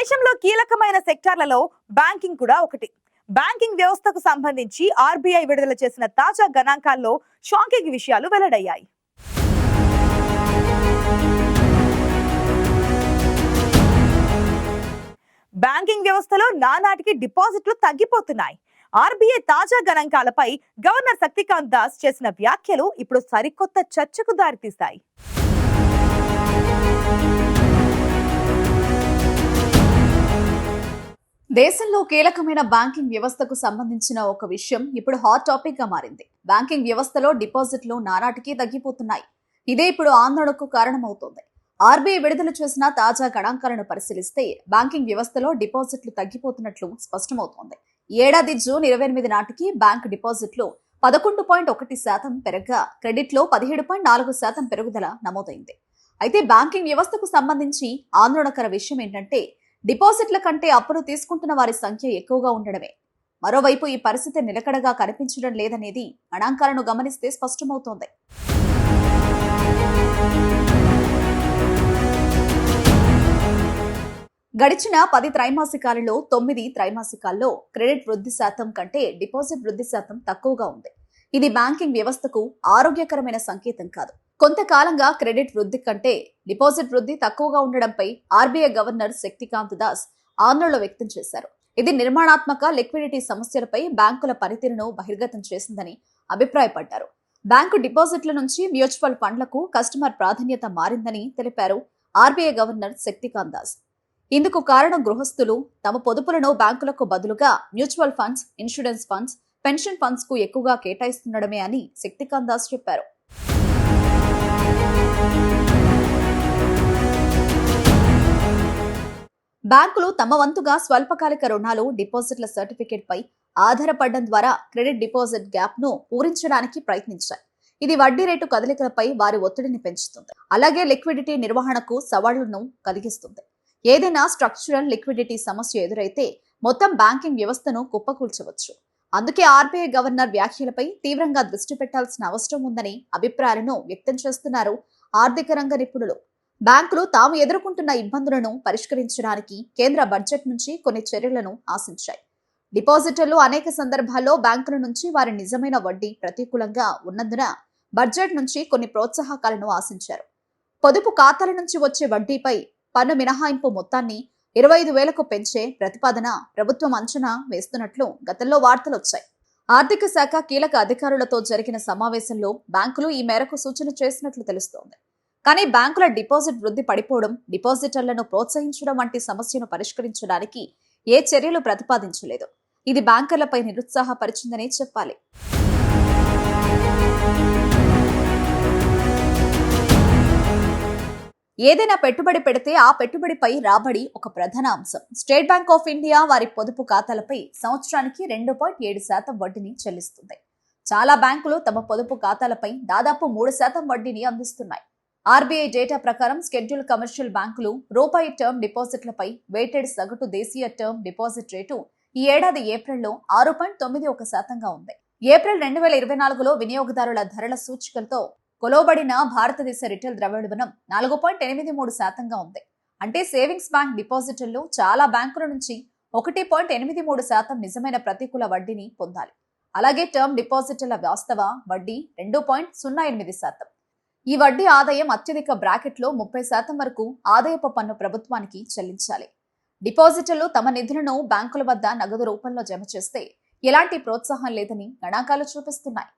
దేశంలో కీలకమైన సెక్టార్లలో బ్యాంకింగ్ కూడా ఒకటి. బ్యాంకింగ్ వ్యవస్థకు సంబంధించి ఆర్బీఐ విడుదల చేసిన తాజా గణాంకాల్లో షాకింగ్ విషయాలు వెల్లడయ్యాయి. బ్యాంకింగ్ వ్యవస్థలో నానాటికి డిపాజిట్లు తగ్గిపోతున్నాయి. ఆర్బీఐ తాజా గణాంకాలపై గవర్నర్ శక్తికాంత్ దాస్ చేసిన వ్యాఖ్యలు ఇప్పుడు సరికొత్త చర్చకు దారితీశాయి. దేశంలో కీలకమైన బ్యాంకింగ్ వ్యవస్థకు సంబంధించిన ఒక విషయం ఇప్పుడు హాట్ టాపిక్గా మారింది. బ్యాంకింగ్ వ్యవస్థలో డిపాజిట్లు నానాటికి తగ్గిపోతున్నాయి. ఇదే ఇప్పుడు ఆందోళనకు కారణమవుతోంది. ఆర్బీఐ విడుదల చేసిన తాజా గణాంకాలను పరిశీలిస్తే బ్యాంకింగ్ వ్యవస్థలో డిపాజిట్లు తగ్గిపోతున్నట్లు స్పష్టమవుతోంది. ఏడాది జూన్ ఇరవై ఎనిమిది నాటికి బ్యాంక్ డిపాజిట్లు పదకొండు పాయింట్ ఒకటి శాతం పెరగగా క్రెడిట్లో పదిహేడు పాయింట్ నాలుగు శాతం పెరుగుదల నమోదైంది. అయితే బ్యాంకింగ్ వ్యవస్థకు సంబంధించి ఆందోళనకర విషయం ఏంటంటే డిపాజిట్ల కంటే అప్పులు తీసుకుంటున్న వారి సంఖ్య ఎక్కువగా ఉండడమే. మరోవైపు ఈ పరిస్థితి నిలకడగా కనిపించడం లేదనేది గణాంకాలను గమనిస్తే స్పష్టమవుతోంది. గడిచిన పది త్రైమాసికాలలో తొమ్మిది త్రైమాసికాల్లో క్రెడిట్ వృద్ధి శాతం కంటే డిపాజిట్ వృద్ధి శాతం తక్కువగా ఉంది. ఇది బ్యాంకింగ్ వ్యవస్థకు ఆరోగ్యకరమైన సంకేతం కాదు. కొంతకాలంగా క్రెడిట్ వృద్ధి కంటే డిపాజిట్ వృద్ధి తక్కువగా ఉండడంపై ఆర్బీఐ గవర్నర్ శక్తికాంత్ దాస్ ఆందోళన వ్యక్తం చేశారు. ఇది నిర్మాణాత్మక లిక్విడిటీ సమస్యలపై బ్యాంకుల పనితీరును బహిర్గతం చేసిందని అభిప్రాయపడ్డారు. బ్యాంకు డిపాజిట్ల నుంచి మ్యూచువల్ ఫండ్లకు కస్టమర్ ప్రాధాన్యత మారిందని తెలిపారు ఆర్బీఐ గవర్నర్ శక్తికాంత్ దాస్. ఇందుకు కారణం గృహస్థులు తమ పొదుపులను బ్యాంకులకు బదులుగా mutual funds insurance funds pension ఫండ్స్కు ఎక్కువగా కేటాయిస్తుండడమే అని శక్తికాంత్ దాస్ చెప్పారు. బ్యాంకులు తమ వంతుగా స్వల్పకాలిక రుణాలు డిపాజిట్ల సర్టిఫికేట్ పై ఆధారపడడం ద్వారా క్రెడిట్ డిపాజిట్ గ్యాప్ను పూరించడానికి ప్రయత్నించాయి. ఇది వడ్డీ రేటు కదలికలపై వారి ఒత్తిడిని పెంచుతుంది. అలాగే లిక్విడిటీ నిర్వహణకు సవాళ్ళను కలిగిస్తుంది. ఏదైనా స్ట్రక్చరల్ లిక్విడిటీ సమస్య ఎదురైతే మొత్తం బ్యాంకింగ్ వ్యవస్థను కుప్పకూల్చవచ్చు. అందుకే ఆర్బీఐ గవర్నర్ వ్యాఖ్యలపై తీవ్రంగా దృష్టి పెట్టాల్సిన అవసరం ఉందని అభిప్రాయాలను వ్యక్తం చేస్తున్నారు ఆర్థిక రంగ నిపుణులు. బ్యాంకులు తాము ఎదుర్కొంటున్న ఇబ్బందులను పరిష్కరించడానికి కేంద్ర బడ్జెట్ నుంచి కొన్ని చర్యలను ఆశించాయి. డిపాజిటర్లు అనేక సందర్భాల్లో బ్యాంకుల నుంచి వారి నిజమైన వడ్డీ ప్రతికూలంగా ఉన్నందున బడ్జెట్ నుంచి కొన్ని ప్రోత్సాహకాలను ఆశించారు. పొదుపు ఖాతాల నుంచి వచ్చే వడ్డీపై పన్ను మినహాయింపు మొత్తాన్ని ఇరవై ఐదు వేలకు పెంచే ప్రతిపాదన ప్రభుత్వం అంచనా వేస్తున్నట్లు గతంలో వార్తలు వచ్చాయి. ఆర్థిక శాఖ కీలక అధికారులతో జరిగిన సమావేశంలో బ్యాంకులు ఈ మేరకు సూచన చేసినట్లు తెలుస్తోంది. కానీ బ్యాంకుల డిపాజిట్ వృద్ధి పడిపోవడం డిపాజిటర్లను ప్రోత్సహించడం వంటి సమస్యను పరిష్కరించడానికి ఏ చర్యలు ప్రతిపాదించలేదు. ఇది బ్యాంకర్లపై నిరుత్సాహపరిచిందనే చెప్పాలి. ఏదైనా పెట్టుబడి పెడితే ఆ పెట్టుబడిపై రాబడి ఒక ప్రధాన అంశం. స్టేట్ బ్యాంక్ ఆఫ్ ఇండియా వారి పొదుపు ఖాతాలపై సంవత్సరానికి రెండు పాయింట్ ఏడు శాతం వడ్డీని చెల్లిస్తుంది. చాలా బ్యాంకులు తమ పొదుపు ఖాతాలపై దాదాపు మూడు శాతం వడ్డీని అందిస్తున్నాయి. ఆర్బీఐ డేటా ప్రకారం స్కెడ్యూల్ కమర్షియల్ బ్యాంకులు రూపాయి టర్మ్ డిపాజిట్లపై వెయిటెడ్ సగటు దేశీయ టర్మ్ డిపాజిట్ రేటు ఈ ఏడాది ఏప్రిల్లో ఆరు పాయింట్ తొమ్మిది ఒక శాతంగా ఉంది. ఏప్రిల్ రెండు వేల ఇరవై నాలుగులో వినియోగదారుల ధరల సూచికలతో కొలవబడిన భారతదేశ రిటైల్ ద్రవ్యోల్బణం నాలుగు పాయింట్ ఎనిమిది మూడు శాతంగా ఉంది. అంటే సేవింగ్స్ బ్యాంక్ డిపాజిటర్లు చాలా బ్యాంకుల నుంచి ఒకటి పాయింట్ ఎనిమిది మూడు శాతం నిజమైన ప్రతికూల వడ్డీని పొందాలి. అలాగే టర్మ్ డిపాజిటర్ల వాస్తవ వడ్డీ రెండు పాయింట్ సున్నా ఎనిమిది శాతం. ఈ వడ్డీ ఆదాయం అత్యధిక బ్రాకెట్లో ముప్పై శాతం వరకు ఆదాయపు పన్ను ప్రభుత్వానికి చెల్లించాలి. డిపాజిటర్లు తమ నిధులను బ్యాంకుల వద్ద నగదు రూపంలో జమ చేస్తే ఎలాంటి ప్రోత్సాహం లేదని గణాంకాలు చూపిస్తున్నాయి.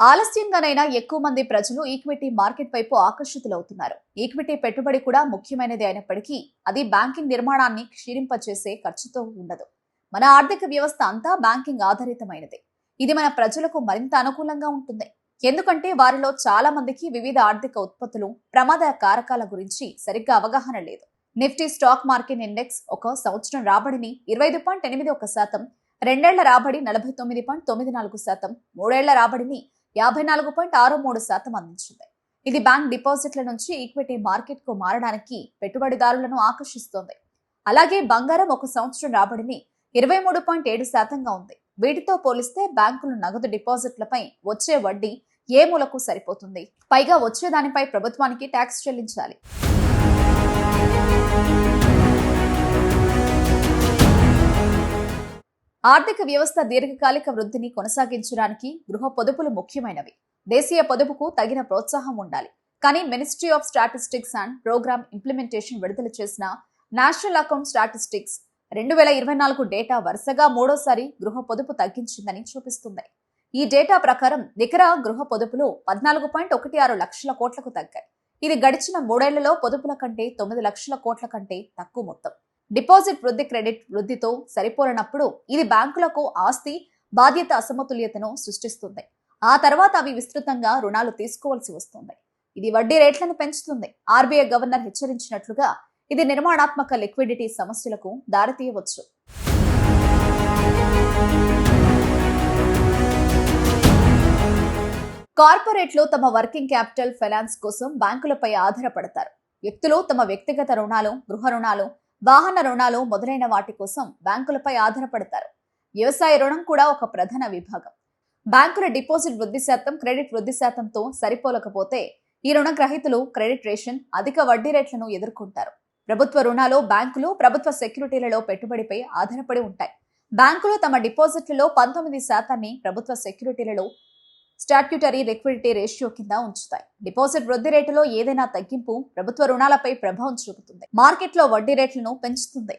ఆలస్యంగానైనా ఎక్కువ మంది ప్రజలు ఈక్విటీ మార్కెట్ వైపు ఆకర్షితులవుతున్నారు. ఈక్విటీ పెట్టుబడి కూడా ముఖ్యమైనది అయినప్పటికీ అది బ్యాంకింగ్ నిర్మాణాన్ని క్షీణింపచేసే ఖర్చుతో ఉండదు. మన ఆర్థిక వ్యవస్థ అంతా బ్యాంకింగ్ ఆధారితమైనది. ఇది మన ప్రజలకు మరింత అనుకూలంగా ఉంటుంది. ఎందుకంటే వారిలో చాలా మందికి వివిధ ఆర్థిక ఉత్పత్తులు ప్రమాద కారకాల గురించి సరిగ్గా అవగాహన లేదు. నిఫ్టీ స్టాక్ మార్కెట్ ఇండెక్స్ ఒక సంవత్సరం రాబడిని ఇరవై ఐదు పాయింట్ ఎనిమిది ఒక శాతం రెండేళ్ళ రాబడి నలభై తొమ్మిది పాయింట్ తొమ్మిది నాలుగు శాతం మూడేళ్ళ రాబడిని యాభై నాలుగు పాయింట్ ఆరు మూడు శాతం అందించింది. ఇది బ్యాంక్ డిపాజిట్ల నుంచి ఈక్విటీ మార్కెట్కు మారడానికి పెట్టుబడిదారులను ఆకర్షిస్తోంది. అలాగే బంగారం ఒక సంవత్సరం రాబడిని ఇరవై మూడు పాయింట్ ఏడు శాతంగా ఉంది. వీటితో పోలిస్తే బ్యాంకులు నగదు డిపాజిట్లపై వచ్చే వడ్డీ ఏ మూలకు సరిపోతుంది? పైగా వచ్చే దానిపై ప్రభుత్వానికి ట్యాక్స్ చెల్లించాలి. ఆర్థిక వ్యవస్థ దీర్ఘకాలిక వృద్ధిని కొనసాగించడానికి గృహ పొదుపులు ముఖ్యమైనవి. దేశీయ పొదుపుకు తగిన ప్రోత్సాహం ఉండాలి. కానీ ministry of statistics and programme implementation విడుదల చేసిన నేషనల్ అకౌంట్ స్టాటిస్టిక్స్ రెండు వేల ఇరవై నాలుగు డేటా వరుసగా మూడోసారి గృహ పొదుపు తగ్గించిందని చూపిస్తుంది. ఈ డేటా ప్రకారం నికర గృహ పొదుపులు పద్నాలుగు పాయింట్ ఒకటి ఆరు లక్షల కోట్లకు తగ్గాయి. ఇది గడిచిన మూడేళ్ళలో పొదుపుల కంటే తొమ్మిది లక్షల కోట్ల కంటే తక్కువ మొత్తం. డిపాజిట్ వృద్ధి క్రెడిట్ వృద్ధితో సరిపోలనప్పుడు ఇది బ్యాంకులకు ఆస్తి బాధ్యత అసమతుల్యతను సృష్టిస్తుంది. ఆ తర్వాత అవి విస్తృతంగా రుణాలు తీసుకోవాల్సి వస్తుంది. ఇది వడ్డీ రేట్లను పెంచుతుంది. ఆర్బీఐ గవర్నర్ హెచ్చరించినట్లుగా ఇది నిర్మాణాత్మక లిక్విడిటీ సమస్యలకు దారితీయవచ్చు. కార్పొరేట్లు తమ వర్కింగ్ క్యాపిటల్ ఫైనాన్స్ కోసం బ్యాంకులపై ఆధారపడతారు. వ్యక్తులు తమ వ్యక్తిగత రుణాలు గృహ రుణాలు వాహన రుణాలు మొదలైన వాటి కోసం బ్యాంకులపై ఆధారపడతారు. వ్యవసాయ రుణం కూడా ఒక ప్రధాన విభాగం. బ్యాంకుల డిపాజిట్ వృద్ధి శాతం క్రెడిట్ వృద్ధి శాతంతో సరిపోలకపోతే ఈ రుణ గ్రహీతలు క్రెడిట్ రేషన్ అధిక వడ్డీ రేట్లను ఎదుర్కొంటారు. ప్రభుత్వ రుణాలు బ్యాంకులు ప్రభుత్వ సెక్యూరిటీలలో పెట్టుబడిపై ఆధారపడి ఉంటాయి. బ్యాంకులు తమ డిపాజిట్లలో పంతొమ్మిది శాతాన్ని ప్రభుత్వ సెక్యూరిటీలలో స్టాట్యూటరీ లిక్విడిటీ రేషియో కింద ఉంచుతాయి. డిపాజిట్ వృద్ధి రేటులో ఏదైనా తగ్గింపు ప్రభుత్వ రుణాలపై ప్రభావం చూపుతుంది. మార్కెట్లో వడ్డీ రేట్లను పెంచుతుంది.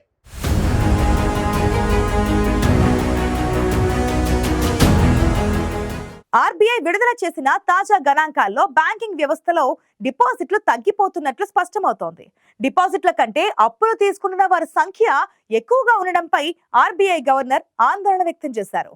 ఆర్బీఐ విడుదల చేసిన తాజా గణాంకాల్లో బ్యాంకింగ్ వ్యవస్థలో డిపాజిట్లు తగ్గిపోతున్నట్లు స్పష్టమవుతోంది. డిపాజిట్ల కంటే అప్పులు తీసుకుంటున్న వారి సంఖ్య ఎక్కువగా ఉండడంపై ఆర్బీఐ గవర్నర్ ఆందోళన వ్యక్తం చేశారు.